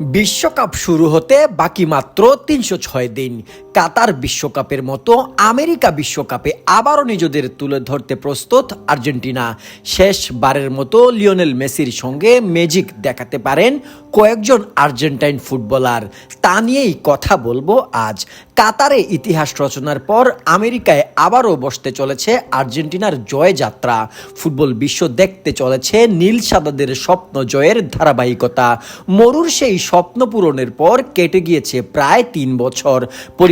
বিশ্বকাপ শুরু হতে বাকি মাত্র তিনশো ছয় দিন। কাতার বিশ্বকাপের মতো আমেরিকা বিশ্বকাপে আবারও নিজেদের তুলে ধরতে প্রস্তুত আর্জেন্টিনা। শেষবারের মতো লিওনেল মেসির সঙ্গে ম্যাজিক দেখাতে পারেন কয়েকজন আর্জেন্টাইন ফুটবলার। তা নিয়েই কথা বলব আজ। কাতারে ইতিহাস রচনার পর আমেরিকায় আবারও বসতে চলেছে আর্জেন্টিনার জয়যাত্রা। ফুটবল বিশ্ব দেখতে চলেছে নীল সাদাদের স্বপ্ন জয়ের ধারাবাহিকতা। মরুর সেই স্বপ্ন পূরণের পর কেটে গিয়েছে প্রায় তিন বছর।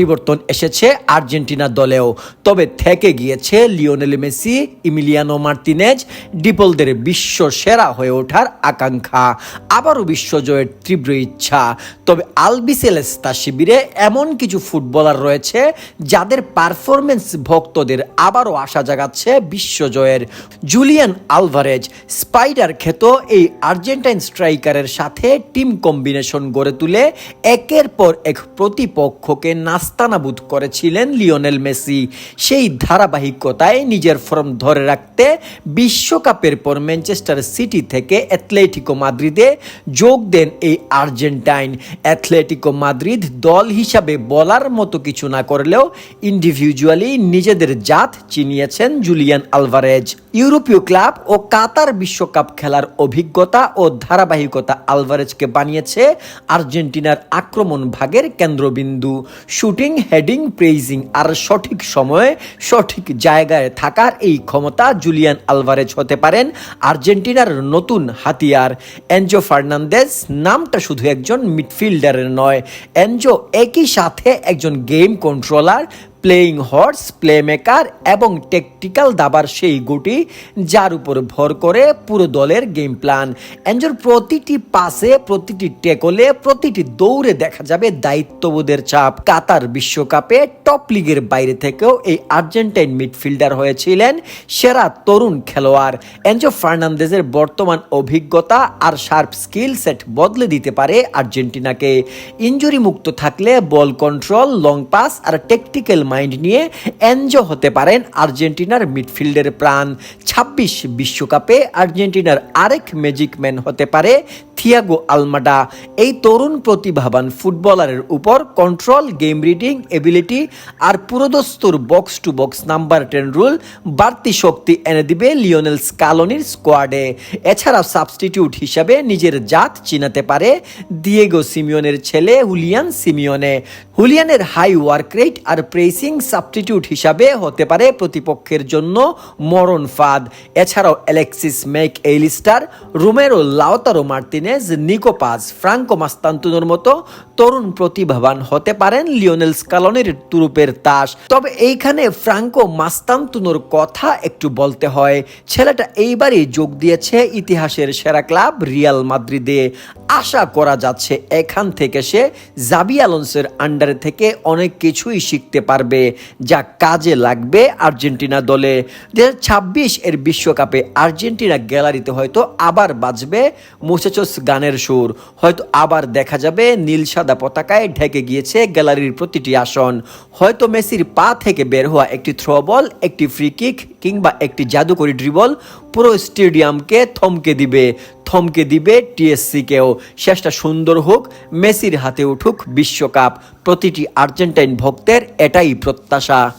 পরিবর্তন এসেছে আর্জেন্টিনা দলেও। তবে থেকে গিয়েছে লিওনেল মেসি, ইমিলিয়ানো মার্তিনেজ, ডিপলদের বিশ্ব সেরা হয়ে ওঠার আকাঙ্ক্ষা। আবারও বিশ্বজয়ের তীব্র ইচ্ছা। তবে আলবিসেলেস্তা শিবিরে এমন কিছু ফুটবলার রয়েছে যাদের পারফরমেন্স ভক্তদের আবারও আশা জাগাচ্ছে বিশ্বজয়ের। জুলিয়ান আলভারেজ, স্পাইডার খ্যাত এই আর্জেন্টাইন স্ট্রাইকারের সাথে টিম কম্বিনেশন গড়ে তুলে একের পর এক প্রতিপক্ষকে নাস্তানাবুদ করেছিলেন লিওনেল মেসি। সেই ধারাবাহিকতায় নিজের ফর্ম ধরে রাখতে বিশ্বকাপের পর ম্যানচেস্টার সিটি থেকে অ্যাথলেটিকো মাদ্রিদে যোগ দেন এই আর্জেন্টাইন। অ্যাথলেটিকো মাদ্রিদ দল হিসাবে বলার মতো কিছু না করলেও ইন্ডিভিজুয়ালি নিজেদের জাত চিনিয়েছেন জুলিয়ান আলভারেজ। ইউরোপীয় ক্লাব ও কাতার বিশ্বকাপ খেলার অভিজ্ঞতা ও ধারাবাহিকতা আলভারেজকে বানিয়েছে আর্জেন্টিনার আক্রমণ ভাগের কেন্দ্রবিন্দু। শুটিং হেডিং প্রেইজিং আর সঠিক সময়ে সঠিক জায়গায় থাকার এই ক্ষমতা জুলিয়ান আলভারেজ হতে পারেন আর্জেন্টিনার নতুন হাতিয়ার এনজো ফার্নান্দেজ। নামটা শুধু একজন মিডফিল্ডারের নয়, এনজো একই সাথে একজন game controller playing horse playmaker এবং টেকটিক্যাল দাবার সেই গুটি যার উপর ভর করে পুরো দলের গেম প্ল্যান এনজোর প্রতিটি পাসে প্রতিটি টেকলে প্রতিটি দৌড়ে দেখা যাবে দায়িত্ববোধের চাপ। কাতার বিশ্বকাপে টপ লিগের বাইরে থেকেও এই আর্জেন্টাইন মিডফিল্ডার হয়েছিলেন সেরা তরুণ খেলোয়াড়। এনজো ফার্নান্দেজের বর্তমান অভিজ্ঞতা আর শার্প স্কিল সেট বদলে দিতে পারে আর্জেন্টিনাকে। ইঞ্জুরি মুক্ত থাকলে বল কন্ট্রোল লং পাস আর টেকটিক্যাল মাইন্ড নিয়ে এনজো হতে পারেন আর্জেন্টিনার মিডফিল্ডের প্রাণ। ছাব্বিশ বিশ্বকাপে আর্জেন্টিনার আরেক ম্যাজিক ম্যান হতে পারে থিয়াগো আলমাডা, এই তরুণ প্রতিভাবান ফুটবলারের উপর কন্ট্রোল গেম রিডিং এবিলিটি আর পুরোদস্তুর box to box number ten role বাড়তি শক্তি এনে দিবে লিওনেল স্কালোনির স্কোয়াডে এছাড়া সাবস্টিটিউট হিসাবে নিজের জাত চিনাতে পারে দিয়েগো সিমিওনের ছেলে হুলিয়ান সিমিওনে হুলিয়ানের হাই ওয়ার্ক রেট আর প্রেসিং সাবস্টিটিউট হিসাবে হতে পারে প্রতিপক্ষের জন্য মরণ ফাদ। এছাড়াও Alexis Mac Allister Romero Lautaro Martinez Nico Paz Franco মাস্তান্তুনোর মতো তরুণ প্রতিভাবান হতে পারেন লিওনেল স্কালনের তুরুপের তাস। তবে এইখানে ফ্রাঙ্কো মাস্তান্তুনোর কথা একটু বলতে হয়। ছেলেটা এইবারই যোগ দিয়েছে ইতিহাসের সেরা ক্লাব রিয়াল মাদ্রিদে আশা করা যাচ্ছে এখান থেকে সে জাবি আলোন্সের আন্ডারে থেকে অনেক কিছুই শিখতে পারবে। যা কাজে লাগবে আর্জেন্টিনা দলে। দু এর বিশ্বকাপে আর্জেন্টিনা গ্যালারিতে হয়তো আবার বাজবে। মুসেচস গানের সুর। হয়তো আবার দেখা যাবে, নীল সাদা পতাকায় ঢেকে গিয়েছে গ্যালারির প্রতিটি আসন। হয়তো মেসির পা থেকে বের হওয়া একটি থ্রো বল একটি ফ্রি কিক কিংবা একটি জাদুকরি ড্রিবল পুরো স্টেডিয়ামকে থমকে দিবে। থমকে দিবে টিএসসিকেও শেষটা সুন্দর হোক, মেসির হাতে উঠুক বিশ্বকাপ। প্রতিটি আর্জেন্টাইন ভক্তের এটাই প্রত্যাশা।